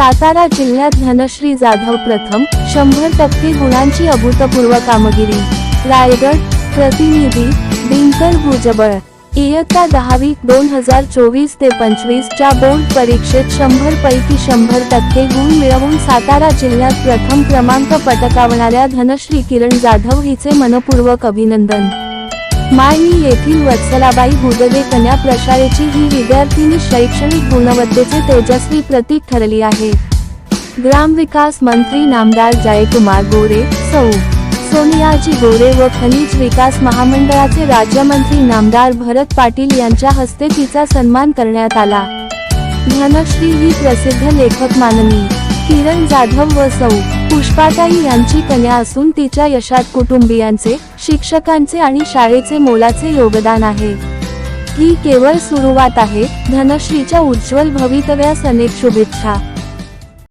सातारा जिल्ह्यात धनश्री जाधव प्रथम शंभर टक्के गुणांची अभूतपूर्व कामगिरी. रायगड प्रतिनिधी दिनकर भुजबळ. इयत्ता दहावी दोन हजार चोवीस ते पंचवीस च्या बोर्ड परीक्षेत शंभर पैकी शंभर टक्के गुण मिळवून सातारा जिल्ह्यात प्रथम क्रमांक पटकावणाऱ्या धनश्री किरण जाधव हिचे मनपूर्वक अभिनंदन. मायनी येथील वत्सलाबाई भुदवे कन्या प्रशालेची ही विद्यार्थिनी शैक्षणिक गुणवत्तेचे तेजस्वी प्रतीक ठरली आहे. ग्रामविकास मंत्री नामदार जयकुमार गोरे सौ. सोनियाजी गोरे व खनिज विकास महामंडळाचे राज्यमंत्री नामदार भरत पाटील यांच्या हस्ते तिचा सन्मान करण्यात आला. धनश्री ही प्रसिद्ध लेखक माननी. किरण जाधव व सौ. पुष्पाताई यांची कन्या असून तिच्या यशात कुटुंबियांचे शिक्षकांचे आणि शाळेचे मोलाचे योगदान आहे. ही केवळ सुरुवात आहे. धनश्रीच्या उज्ज्वल भवितव्यास अनेक शुभेच्छा.